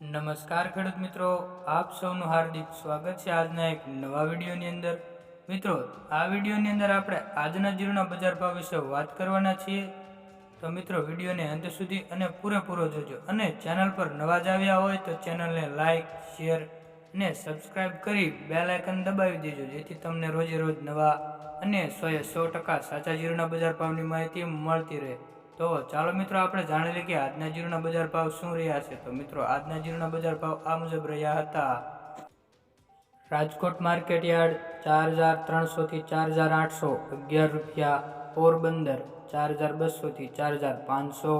નમસ્કાર ખેડૂત મિત્રો, આપ સૌનું હાર્દિક સ્વાગત છે આજના એક નવા વિડીયોની અંદર. મિત્રો, આ વિડીયોની અંદર આપણે આજના જીરુના બજાર ભાવ વિશે વાત કરવાના છીએ. તો મિત્રો, વિડીયોને અંત સુધી અને પૂરેપૂરો જોજો અને ચેનલ પર નવા જ આવ્યા હોય તો ચેનલને લાઇક શેર ને સબસ્ક્રાઇબ કરી બે લાયકન દબાવી દેજો, જેથી તમને રોજે રોજ નવા અને સોએ સો ટકા સાચા જીરુના બજાર ભાવની માહિતી મળતી રહે. તો ચાલો મિત્રો, આપણે જાણી લઈએ કે આજના જીરુના બજાર ભાવ શું રહ્યા છે. તો મિત્રો, આજના જીરુના બજાર ભાવ આ મુજબ રહ્યા હતા. રાજકોટ માર્કેટ યાર્ડ ચાર હજાર ત્રણસોથી ચાર હજાર આઠસો, અગિયાર રૂપિયા પોરબંદર ચાર હજાર બસોથી ચાર હજાર પાંચસો,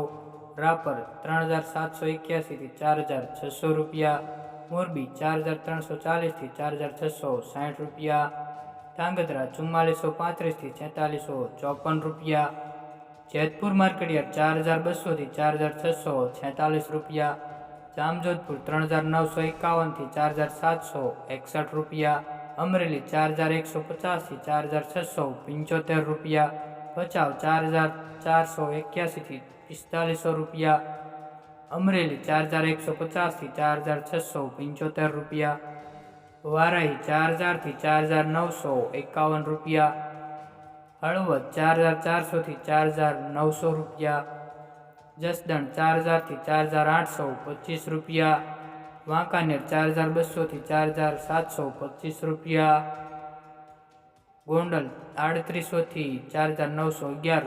રાપર ત્રણ હજાર સાતસો એક્યાસીથી ચાર હજાર છસો રૂપિયા, મોરબી ચાર હજાર ત્રણસો ચાલીસથી ચાર હજાર છસો સાઠ રૂપિયા, ધાંગધ્રા ચુમ્માલીસો પાંત્રીસથી છેતાલીસો ચોપન રૂપિયા જેતપુર માર્કેટયાર્ડ ચાર હજાર બસોથી ચાર હજાર છસો છેતાલીસ રૂપિયા. જામજોધપુર ત્રણ હજાર નવસો એકાવનથી ચાર હજાર સાતસો એકસઠ રૂપિયા. અમરેલી ચાર હજાર એકસો પચાસથી ચાર હજાર છસો પંચોતેર રૂપિયા. ભચાઉ ચાર હજાર ચારસો એક્યાસીથી પિસ્તાલીસો રૂપિયા. અમરેલી ચાર હજાર એકસો પચાસથી ચાર હજાર છસો પંચોતેર રૂપિયા. વારાહી ચાર હજારથી ચાર હજાર નવસો એકાવન રૂપિયા. હળવદ ચાર હજાર ચારસોથી ચાર હજાર નવસો રૂપિયા, જસદણ ચાર હજારથી ચાર હજાર આઠસો પચીસ રૂપિયા, વાંકાનેર ચાર હજાર બસોથી ચાર હજાર સાતસો પચીસ રૂપિયા, ગોંડલ આડત્રીસોથી ચાર હજાર નવસો અગિયાર